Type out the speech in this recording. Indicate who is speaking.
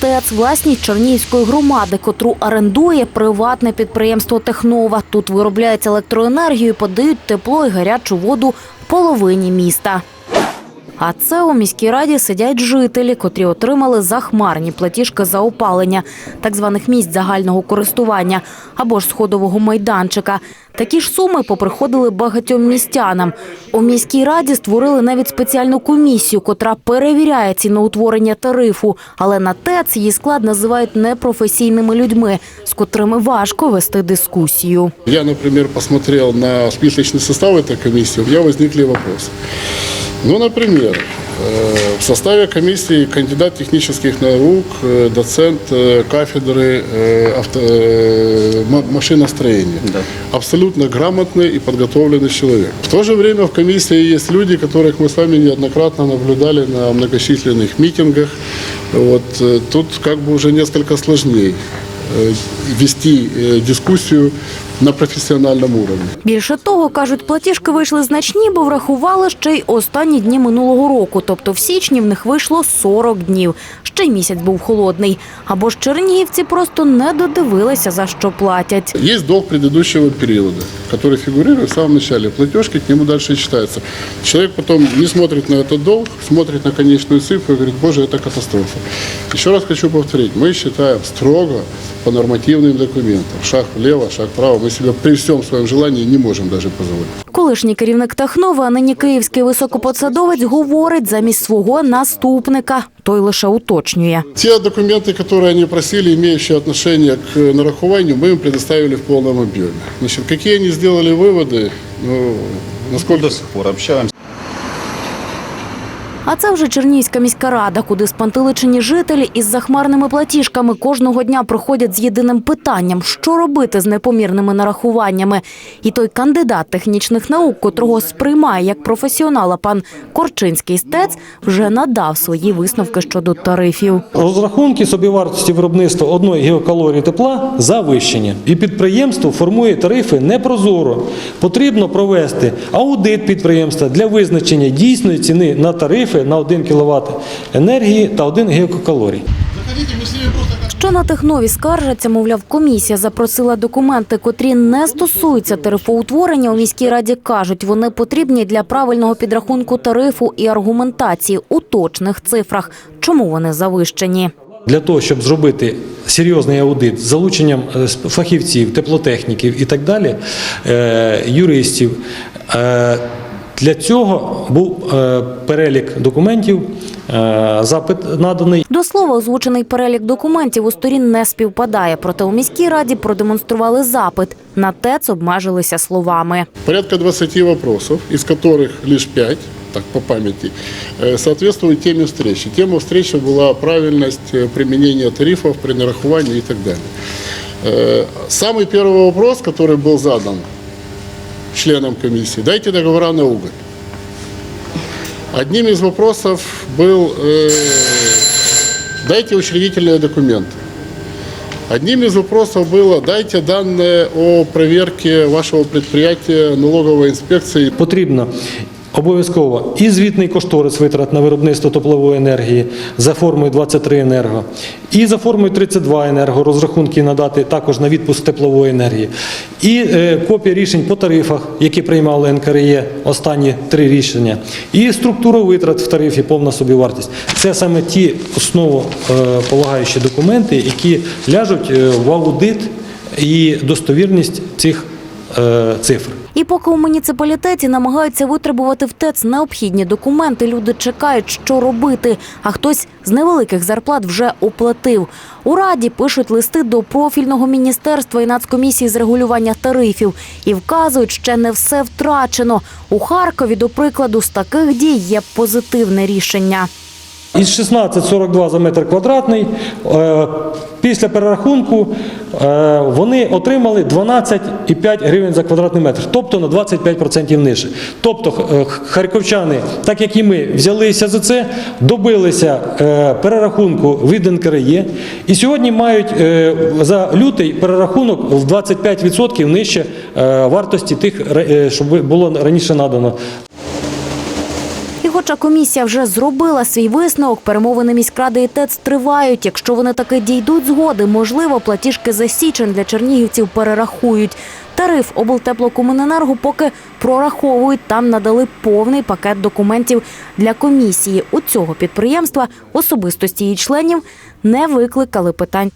Speaker 1: ТЕЦ власність Чернігівської громади, котру орендує приватне підприємство Технова. Тут виробляють електроенергію, подають тепло і гарячу воду половині міста. А це у міській раді сидять жителі, котрі отримали захмарні платіжки за опалення, так званих місць загального користування або ж сходового майданчика. Такі ж суми поприходили багатьом містянам. У міській раді створили навіть спеціальну комісію, котра перевіряє ціноутворення тарифу. Але на ТЕЦ її склад називають непрофесійними людьми, з котрими важко вести дискусію.
Speaker 2: Я, например, посмотрел на списочный состав этой комиссии, у меня возникли вопросы. Ну, например, э, в составе комиссии кандидат технических наук, э, доцент э, кафедры авто- машиностроения. Абсолютно грамотный и подготовленный человек. В то же время в комиссии есть люди, которых мы с вами неоднократно наблюдали на многочисленных митингах. Вот, тут как бы уже несколько сложнее вести дискуссию на профессиональном уровне.
Speaker 1: Більше того, кажуть, платіжки вийшли значні, бо врахували ще й останні дні минулого року. Тобто в січні в них вийшло 40 днів. Ще й місяць був холодний. Або ж чернігівці просто не додивилися, за що платять.
Speaker 2: Есть долг предыдущего периода, который фигурирует в самом начале платежки, к нему дальше читается. Человек потом не смотрит на этот долг, смотрит на конечную цифру и говорит, боже, это катастрофа. Еще раз хочу повторить, мы считаем строго по нормативным документам. Шаг влево, шаг вправо. Мы себе при всем своем желании не можем даже позволить.
Speaker 1: Колишній керівник Технова, а нині київський високопосадовець, говорить замість свого наступника. Той лише уточнює.
Speaker 2: Те документы, которые они просили, имеющие отношение к нарахуванию, мы им предоставили в полном объеме. Значит, какие они сделали выводы, ну, насколько...
Speaker 3: До сих пор общаемся.
Speaker 1: А це вже Чернігівська міська рада, куди спантеличені жителі із захмарними платіжками кожного дня приходять з єдиним питанням, що робити з непомірними нарахуваннями. І той кандидат технічних наук, котрого сприймає як професіонала пан Корчинський стец, вже надав свої висновки щодо тарифів.
Speaker 4: Розрахунки собівартості виробництва одної гігакалорії тепла завищені, і підприємство формує тарифи непрозоро. Потрібно провести аудит підприємства для визначення дійсної ціни на тарифи на 1 кВт енергії та 1 гігакалорій.
Speaker 1: Що на технові скаржаться, мовляв, комісія запросила документи, котрі не стосуються тарифоутворення. У міській раді кажуть, вони потрібні для правильного підрахунку тарифу і аргументації у точних цифрах. Чому вони завищені?
Speaker 4: Для того, щоб зробити серйозний аудит з залученням е, фахівців, теплотехніків і так далі, е, юристів, е, для цього був е, перелік документів, е, запит наданий.
Speaker 1: До слова, озвучений перелік документів у сторін не співпадає. Проте у міській раді продемонстрували запит. На ТЕЦ обмежилися словами.
Speaker 2: Порядка 20 вопросов, из которых лишь 5, так по памяти, э, соответствуют теме встречи. Тема встречи была правильность э, применения тарифов при нарахувании и так далее. Э, Самый первый вопрос, который был задан Членам комиссии, дайте договора на уголь. Одним из вопросов был э, дайте учредительные документы. Одним из вопросов было дайте данные о проверке вашего предприятия налоговой инспекции.
Speaker 4: Потрібно обов'язково і звітний кошторис витрат на виробництво теплової енергії за формою 23 енерго, і за формою 32 енерго розрахунки надати також на відпуск теплової енергії, і е, копія рішень по тарифах, які приймали НКРЄ останні три рішення, і структура витрат в тарифі, повна собівартість. Це саме ті основополагаючі документи, які ляжуть е, в аудит і достовірність цих е, цифр.
Speaker 1: І поки у муніципалітеті намагаються витребувати в ТЕЦ необхідні документи, люди чекають, що робити. А хтось з невеликих зарплат вже оплатив. У раді пишуть листи до профільного міністерства і нацкомісії з регулювання тарифів і вказують, ще не все втрачено. У Харкові, до прикладу, з таких дій є позитивне рішення.
Speaker 4: Із 16,42 за метр квадратний е, після перерахунку е, вони отримали 12,5 гривень за квадратний метр, тобто на 25% нижче. Тобто харківчани, так як і ми, взялися за це, добилися е, перерахунку від НКРЄ і сьогодні мають за лютий перерахунок в 25% нижче вартості тих, що було раніше надано.
Speaker 1: Хоча комісія вже зробила свій висновок, перемовини міськради і ТЕЦ тривають. Якщо вони таки дійдуть згоди, можливо, платіжки за січень для чернігівців перерахують. Тариф облтеплокомуненерго поки прораховують. Там надали повний пакет документів для комісії. У цього підприємства особистості її членів не викликали питань